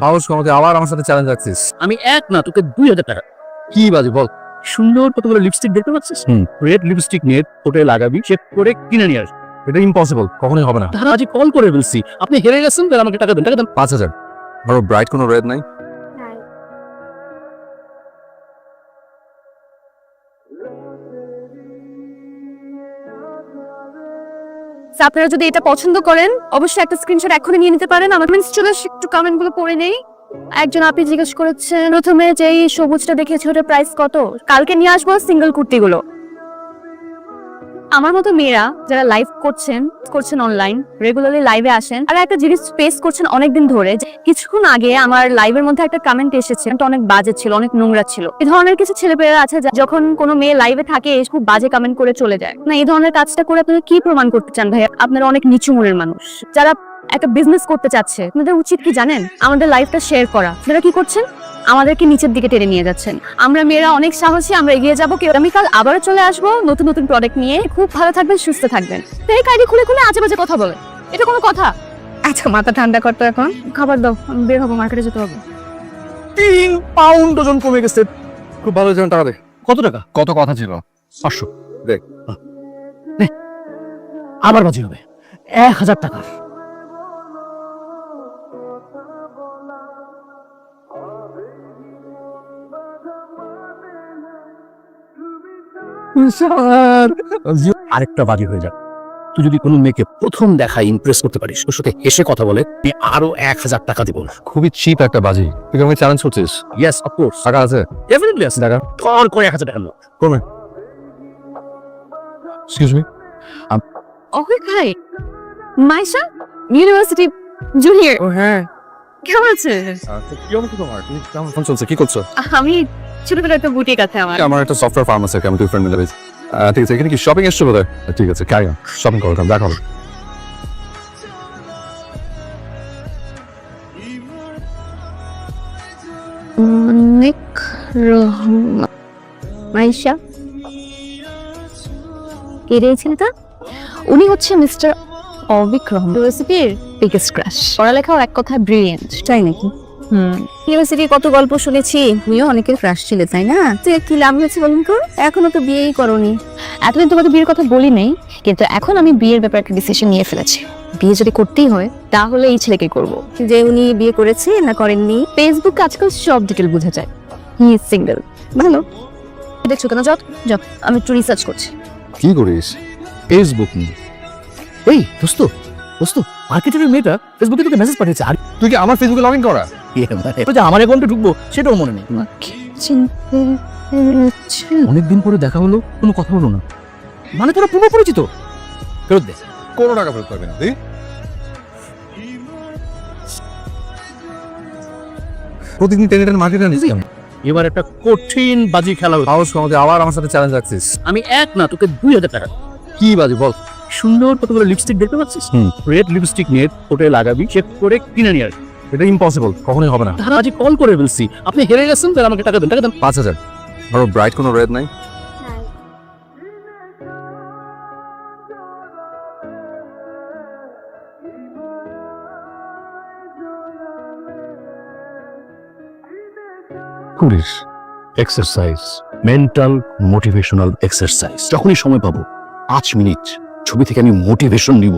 সাহস কমাতে আবার আমার সাথে চ্যালেঞ্জ রাখছিস? আমি এক না তোকে দুই হাজার টাকা। কি বাজে বল। সুন্দর কতগুলো লিপস্টিক দেখতে পাচ্ছিস? হুম। রেড লিপস্টিক নিয়ে ঠোঁটে লাগাবি চেক করে কিনে নিয়ে আসবি। এটা ইম্পসিবল কখনোই হবে না। তারা আজ কল করে ফেলছি। আপনি হেরে গেছেন তাহলে আমাকে টাকা দেন টাকা দেন। পাঁচ হাজার। আরও ব্রাইট কোনো রেড নাই? আপনারা যদি এটা পছন্দ করেন, অবশ্যই একটা স্ক্রিনশট এখনই নিয়ে নিতে পারেন। আমার মিন্স চলে একটু কমেন্টগুলো পড়ে নেই। একজন আপনি জিজ্ঞেস করেছেন, প্রথমে যেই সবুজটা দেখেছি, ওটার প্রাইস কত? কালকে নিয়ে আসব সিঙ্গেল কুর্তিগুলো। আমার মতো মেয়েরা যারা লাইভ করছেন করছেন অনলাইন রেগুলারলি লাইভে আসেন আর একটা জিনিস ফেস করছেন অনেকদিন ধরে কিছুক্ষণ আগে আমার লাইভের মধ্যে একটা কমেন্ট এসেছে। অনেক বাজে ছিল, অনেক নোংরা ছিল। এই ধরনের কিছু ছেলেপেলেরা আছে যখন কোনো মেয়ে লাইভে থাকে খুব বাজে কমেন্ট করে চলে যায়। না, এই ধরনের কাজটা করে আপনারা কি প্রমাণ করতে চান ভাইয়া? আপনারা অনেক নিচু মনের মানুষ। যারা একটা বিজনেস করতে চাচ্ছে, আপনাদের উচিত কি জানেন? আমাদের লাইফটা শেয়ার করা। আপনারা কি করছেন? আমাদেরকে নিচের দিকে টেনে নিয়ে যাচ্ছেন। আমরা মেয়েরা অনেক সাহসী আমরা এগিয়ে যাব। কেউ আমি কাল আবারও চলে আসব। নতুন নতুন প্রোডাক্ট নিয়ে খুব ভালো থাকবেন সুস্থ থাকবেন। এই কাইডি খুলে খুলে আজে বাজে কথা বলে এটা কোনো কথা? আচ্ছা মাথা ঠান্ডা করতো এখন। খাবার দাও আমি বের হব মার্কেটে যেতে হবে। তিন পাউন্ড ওজন কমে গেছে। খুব ভালো যেন টাকা দে। কত টাকা? কত কথা ছিল? পাঁচশো। দেখ। আবার বাজি হবে। এক হাজার টাকা। আরেকটা বাজি হয়ে যাক। তুই যদি কোনো মেয়েকে প্রথম দেখা ইমপ্রেস করতে পারিস ওর সাথে হেসে কথা বলে তুই আরও এক হাজার টাকা দিব। খুবই চিপ একটা বাজি। তুই কি আমাকে চ্যালেঞ্জ করছিস? ইয়েস অফকোর্স টাকা আছে? ডেফিনেটলি আছে। টাকা? টন করে এক হাজার টাকা নাও। কমে এক্সকিউজ মি ওকে ভাই মাইশা ইউনিভার্সিটি জুনিয়র ও হ্যাঁ। কেমন আছে কি অবস্থা তোমার? তুমি কেমন ফোন চলছে? কি করছ? আমি একটা বুটিক আছে আমার। আমার একটা সফটওয়্যার ফার্ম আছে আমি দুই ফ্রেন্ড মিলে ঠিক আছে এখানে কি শপিং এসছো ঠিক আছে ক্যারি অন শপিং করো দেখা হবে। অনেক রহমান মাইশা কে উনি হচ্ছে মিস্টার অবিক রহমান। ইউনিভার্সিটির বিগেস্ট ক্রাশ পড়ালেখাও এক কথায় ব্রিলিয়েন্ট তাই নাকি? হুম। ইউনিভার্সিটি কত গল্প শুনেছি তুমিও অনেকের ক্রাশ ছিলে তাই না? তুই কি লাভ হয়েছে বলুন তো? এখনও তো বিয়েই করনি। এতদিন তোমাকে বিয়ের কথা বলি নাই কিন্তু এখন আমি বিয়ের ব্যাপারে একটা ডিসিশন নিয়ে ফেলেছি। বিয়ে যদি করতেই হয় তাহলে এই ছেলেকে করব। যে উনি বিয়ে করেছে না করেননি? ফেসবুকে আজকাল সব ডিটেল বোঝা যায়। হি ইজ সিঙ্গেল ভালো। দেখছ কেন যত যত আমি একটু রিসার্চ করছি। কি করিস? ফেসবুক নিয়ে এই দোস্ত দোস্ত মার্কেটের মেয়েটা ফেসবুকে তোকে মেসেজ পাঠিয়েছে। আর তুই কি আমার ফেসবুকে লগ ইন করা? তো যে আমার অ্যাকাউন্টে ঢুকবো সেটাও মনে নেই। অনেকদিন পরে দেখা হলো কোনো কথা হলো না। মানে তোরা পূর্ব পরিচিত? ফেরত দে। কোনো টাকা ফেরত পাবি না তুই প্রতিদিন টেনে টেনে মার্কেটে আনিস এবার একটা কঠিন বাজি খেলা হলো সাহস কমাতে আবার আমার সাথে চ্যালেঞ্জ রাখছিস। আমি এক না তোকে দুই হাজার টাকা। কি বাজি বল। সুন্দর কতগুলো লিপস্টিক দেখতে পাচ্ছিস? হুম। রেড লিপস্টিক নিয়ে ঠোঁটে লাগাবি চেক করে কিনে নিয়ে আসবি। এটা ইম্পসিবল কখনোই হবে না। তারা আজ কল করে ফেলছি আপনি হেরে গেছেন তাহলে আমাকে টাকা দেন টাকা দেন। পাঁচ হাজার। ধরো ব্রাইট কোনো রেড নাই। করিস এক্সারসাইজ মেন্টাল মোটিভেশনাল এক্সারসাইজ যখনই সময় পাবো পাঁচ মিনিট। ছবি থেকে আমি মোটিভেশন নিব।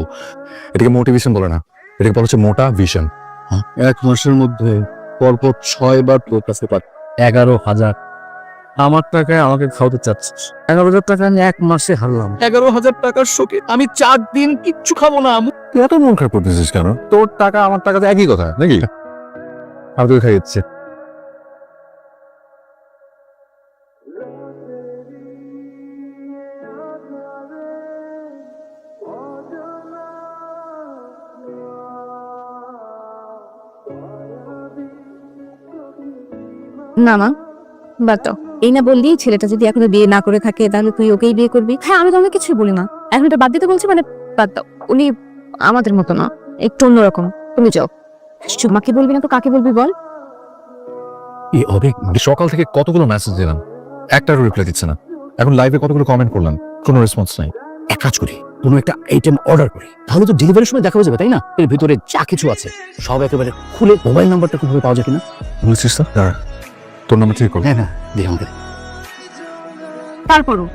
এটাকে মোটিভেশন বলে না। এটাকে বলা হচ্ছে মোটা ভিশন এক মাসের মধ্যে পরপর ছয় বার তোর কাছে পাঠ এগারো হাজার। আমার টাকায় আমাকে খাওয়াতে চাচ্ছিস। এগারো হাজার টাকা আমি এক মাসে হারলাম। এগারো হাজার টাকার শোকে আমি চার দিন কিচ্ছু খাব না তুই এত মন খারাপ করতেছিস কেন? তোর টাকা আমার টাকা তো একই কথা নাকি? আমি তোকে খাইয়েছি না মা। বাদ দাও। এই না বললি ছেলেটা যদি এখনও বিয়ে না করে থাকে তাহলে তুই ওকেই বিয়ে করবি। হ্যাঁ আমি তোমাকে কিছুই বলি না এখন এটা বাদ দিতে বলছি মানে বাদ দাও। উনি আমাদের মতো না একটু অন্যরকম। তুমি যাও। মাকে বলবি না তো কাকে বলবি বল? এই অবেগ সকাল থেকে কতগুলো মেসেজ দিলাম। একটারও রিপ্লাই দিচ্ছে না। এখন লাইভে কতগুলো কমেন্ট করলাম কোনো রেসপন্স নাই। এক কাজ করি কোনো একটা আইটেম অর্ডার করি। তাহলে তো ডেলিভারির সময় দেখা যাবে তাই না? এর ভিতরে যা কিছু আছে সব একেবারে খুলে মোবাইল নাম্বারটা কীভাবে পাওয়া যায় কিনা? বুঝছিস স্যার দাঁড়া। তোর নাম্বার ঠিক করো। হ্যাঁ দিয়ে আমাকে দে। তারপরও?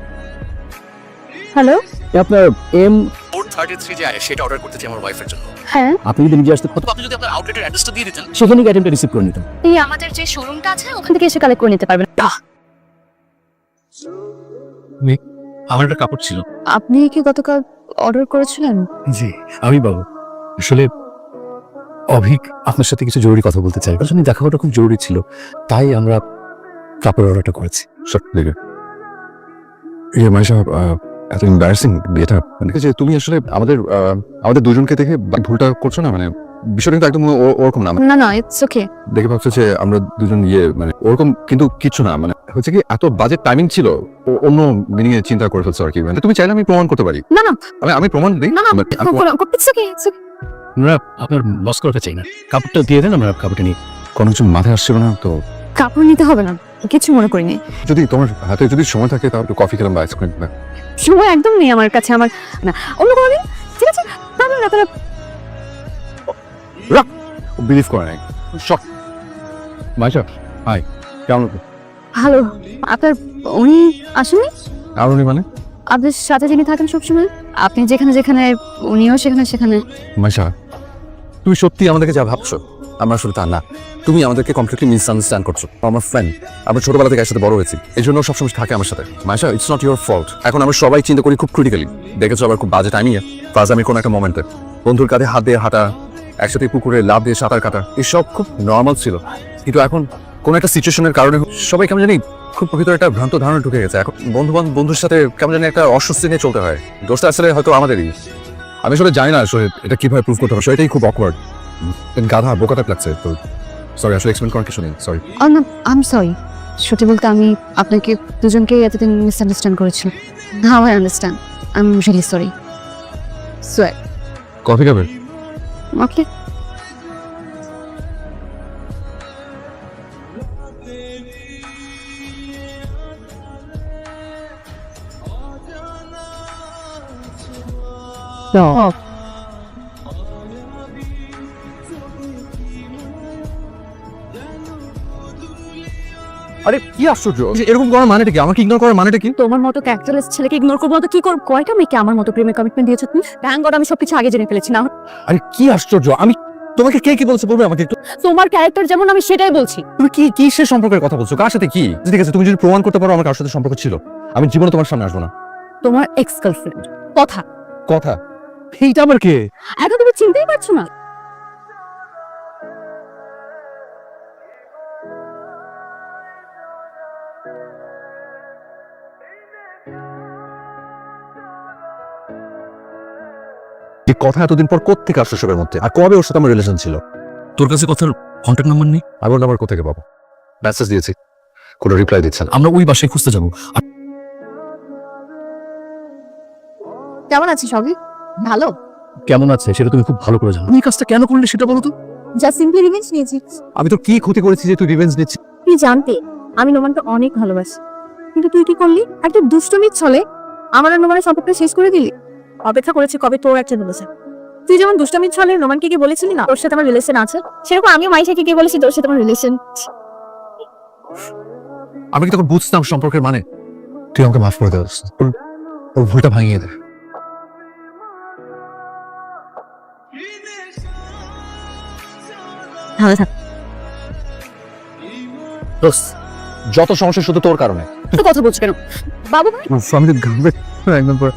হ্যালো? আপনার এম ফোর থার্টি থ্রি যে সেটা অর্ডার করতে চাই আমার ওয়াইফের জন্য। হ্যাঁ। আপনি যদি নিজে আসতে অথবা আপনি যদি আপনার আউটলেটের অ্যাড্রেসটা দিয়ে দিতেন। সেখানে গিয়ে আইটেমটা রিসিভ করে নিতাম। এই আমাদের যে শোরুমটা আছে ওখান থেকে এসে কালেক্ট করে নিতে পারবেন। আমার একটা কাপড় ছিল। আপনি কি গতকাল অর্ডার করেছিলেন? জি আমি বাবু আসলে অভিক আপনার সাথে কিছু জরুরি কথা বলতে চাই। আসলে দেখা করাটা খুব জরুরি ছিল তাই আমরা কাপড় অর্ডারটা করেছি। দেখে ইয়ে মাইশা আহ, এত এম্বারাসিং বিয়েটা মানে যে তুমি আসলে আমাদের আমাদের দুজনকে দেখে বা- ভুলটা করছ না মানে বিষয়টা কিন্তু একদম ও- ওরকম না না না ইটস ওকে দেখে ভাবছ যে আমরা দুজন ইয়ে মানে ওরকম কিন্তু কিচ্ছু না মানে হচ্ছে কি এত বাজে টাইমিং ছিল ও- অন্য মিনিং এ চিন্তা করে ফেলছো আর কি মানে তুমি চাইলে আমি প্রমাণ করতে পারি। না না। আমি আমি প্রমাণ দিই না না আমরা আপনার লস করতে চাই না। কাপড়টা দিয়ে দেন আমরা কাপড়টা নিই। কোনো কিছু মাথায় আসছিল না? তো কাপড় নিতে হবে না কিছু মনে করিনি। যদি তোমার হাতে যদি সময় থাকে তাহলে কফি খেলাম বা আইসক্রিম সময় একদম নেই আমার কাছে আমার না। অন্য কোনো দিন? ঠিক আছে তাহলে না তাহলে বিলিভ করে নাই। শক মাইশা হাই কেমন? ভালো। আপনার উনি আসেনি আর উনি মানে? আপনার সাথে যিনি থাকেন সবসময় আপনি যেখানে যেখানে উনিও সেখানে সেখানে। মাইশা তুমি সত্যি আমাদেরকে যা ভাবছ, আমরা আসলে তা না। তুমি আমাদেরকে কমপ্লিটলি মিসআন্ডারস্ট্যান্ড করছ। আমার ফ্রেন্ড আমরা ছোটবেলা থেকে একসাথে বড় হয়েছি। এই জন্য সবসময় থাকে আমার সাথে। Maisha it's not your fault এখন আমরা সবাই চিন্তা করি খুব ক্রিটিক্যালি দেখেছ আবার খুব বাজে টাইমিং ফার্স্ট আমি কোনো একটা মোমেন্টে বন্ধুর কাঁধে হাত দিয়ে হাঁটা, একসাথে পুকুরে লাভ দিয়ে সাঁতার কাটা এসব খুব নর্মাল ছিল। কিন্তু এখন কোনো একটা সিচুয়েশনের কারণে সবাই কেমন জানি খুব ভিতরে একটা ভ্রান্ত ধারণা ঢুকে গেছে। এখন বন্ধু বন্ধুর সাথে কেমন জানি একটা অস্বস্তি নিয়ে চলতে হয়। দোষটা আসলে হয়তো আমাদেরই। আমি আসলে জানি না আসলে এটা কীভাবে প্রুভ করতে হবে। সেটাই খুব অকওয়ার্ড গাধা বোকা টাইপ লাগছে তো সরি আসলে এক্সপ্লেন করার কিছু নেই সরি আম সরি সত্যি বলতে আমি আপনাকে দুজনকেই এতদিন মিসআন্ডারস্ট্যান্ড করেছি। Now I understand I am really sorry সোয়ার কফি খাবে? ওকে আরে কি আশ্চর্য? এরকম করার মানেটা কি? আমাকে ইগনোর করার মানেটা কি? তোমার মতো ক্যারেক্টারলেস ছেলেকে ইগনোর করব তো কি করব? কয়টা মেয়েকে আমার মতো প্রেমে কমিটমেন্ট দিয়েছ তুমি? থ্যাংক গড আমি সবকিছু আগে জেনে ফেলেছি না? আরে কি আশ্চর্য? আমি তোমাকে কে কি বলছে? বলবে আমাকে একটু? তোমার ক্যারেক্টার যেমন আমি সেটাই বলছি। তুমি কি কি সে সম্পর্কের কথা বলছো? কার সাথে কি? ঠিক আছে তুমি যদি প্রমাণ করতে পারো আমার কার সাথে সম্পর্ক ছিল। আমি জীবনে তোমার সামনে আসব না। তোমার এক্স গার্লফ্রেন্ড কথা। কথা? এইটা আবার কে? এখন তুমি চিনতেই পারছ না। কথা এতদিন পর কোত্থেকে আসলো সবের মধ্যে? আর কবে ওর সাথে আমার রিলেশন ছিল? তোর কাছে কথার কন্ট্যাক্ট নাম্বার নেই? আমি ওর নাম্বার কোথেকে পাবো? মেসেজ দিয়েছি। কোনো রিপ্লাই দিচ্ছেন আমরা ওই বাসায় খুঁজতে যাব। কেমন আছিস সবই ভালো? কেমন আছে? সেটা তুমি খুব ভালো করে জানো। তুমি কাজটা কেন করলে সেটা বলো তো। যা সিম্পলি রিভেঞ্জ নিয়েছি। আমি তো কি ক্ষতি করেছি যে তুই রিভেঞ্জ নিচ্ছিস? তুই জানতে আমি নোমানকে অনেক ভালোবাসি। কিন্তু তুই কি করলি? একটা দুষ্টমির ছলে আমার আর নোমানের সম্পর্কটা শেষ করে দিলি। অপেক্ষা করেছি কবে তোর একটা রিলেশন তুই যেমন দুষ্টমির ছলে নোমানকে কি বলেছিলি না তোর সাথে আমার রিলেশন আছে? সেরকম আমিও মাইশাকে কি বলেছি তোর সাথে আমার রিলেশন আমি কি তখন বুঝতাম সম্পর্কের মানে? তুই আমাকে মাফ করে দে ওর ওর ভুলটা ভাঙিয়ে দে। ভালো থাক। দোস্ত, যত সমস্যা শুধু তোর কারণে। কথা বলছো কেন? বাবু ভাই? আমি তো একদম পর